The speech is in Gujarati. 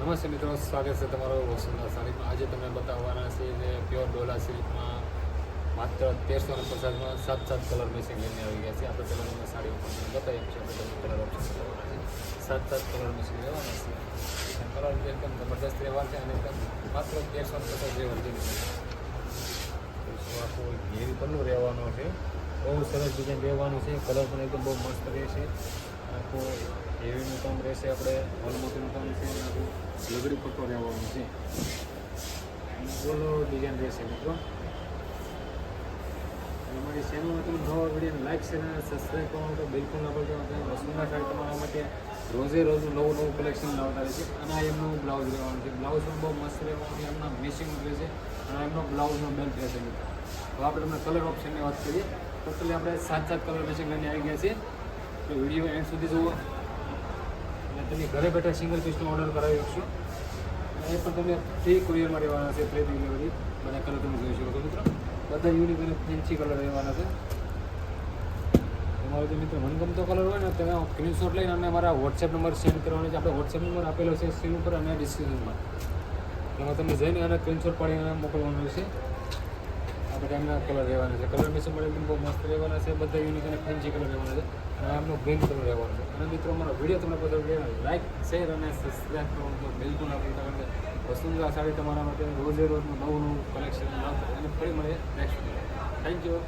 નમસ્તે મિત્રો, સ્વાગત છે તમારો વસુંધરા સાડીમાં આજે તમને બતાવવાના છે ને પ્યોર ડોલા સિલ્કમાં માત્ર તેરસો ને પચાસમાં સાત સાત કલર મેચિંગ લઈને આવી ગયા છે. આપણે પહેલાં તમને સાડી તમને બતાવીએ છીએ. આપણે તમને કલર ઓપ્શન કરવાના છે. સાત સાત કલર મેચિંગ લેવાના છે. કલર એકદમ જબરદસ્ત રહેવા છે અને એકદમ માત્ર તેરસો ને પચાસ જે વર્જિન આખું ઘેરી પલ્લું રહેવાનો છે. બહુ સરસ ડિઝાઇન રહેવાનું છે. કલર પણ એકદમ બહુ મસ્ત રહેશે. આખું હેવીનું કામ રહેશે આપણે હોલમોટીનું કામ છે. આખું લગડી પટ્ટો રહેવાનું છે બોલો ડિઝાઇન રહેશે મિત્રો. અમારી ચેનલમાં તમે નવા વીડિયો લાઈક છે અને સબસ્ક્રાઈબ કરવાનું તો બિલકુલ ના ભૂલતા કે વસ્તુના સાઈડ તમારા માટે રોજે રોજ નવું નવું કલેક્શન લાવતા રહે છે. અને આ એમનું બ્લાઉઝ રહેવાનું છે. બ્લાઉઝ પણ બહુ મસ્ત રહેવાનું છે. એમના મેચિંગ રહેશે અને એમનો બ્લાઉઝનો બેલ્ટ રહેશે મિત્રો. તો આપણે તમને કલર ઓપ્શનની વાત કરીએ. ટોટલી આપણે સાત સાત કલર મેચિંગ લઈને આવી ગયા છીએ. તો વીડિયો એન્ડ સુધી જુઓ. તમે ઘરે બેઠા સિંગલ પીસનો ઓર્ડર કરાવી શકશો એ પણ તમને ફ્રી કુરિયરમાં રહેવાના છે ફ્રી ડિલિવરી બધા કલર તમે જોઈ શકો છો મિત્રો. બધા યુનિક અને ફેન્સી કલર રહેવાના છે. તમારો જે મિત્રો મનગમતો કલર હોય ને તમે સ્ક્રીનશોટ લઈને અને મારા વોટ્સએપ નંબર સેન્ડ કરવાનો છે. આપણે વોટ્સએપ નંબર આપેલો છે સ્ક્રીન ઉપર અને ડિસ્ક્રિપ્શનમાં એમાં તમે જઈને અને સ્ક્રીનશોટ પાડીને મોકલવાનું રહેશે આ બધા એમના કલર રહેવાના છે. કલર મેચિંગ પણ બહુ મસ્ત રહેવાના છે. બધા યુનિક અને ફેન્સી કલર રહેવાના છે. અને આમનો ગ્રીન કલર રહેવાનો છે. અને મિત્રો, અમારો વીડિયો તમને પસંદ રહેવાનો લાઈક શેર અને સબસ્ક્રાઈબ કરવાનું તો બિલકુલ ભૂલતા, કારણ કે વસુંધરા સાડી તમારા માટે રોજે રોજનું નવું નવું કલેક્શન લાવતા અને ફરી મળે નેક્સ્ટ થેન્ક યુ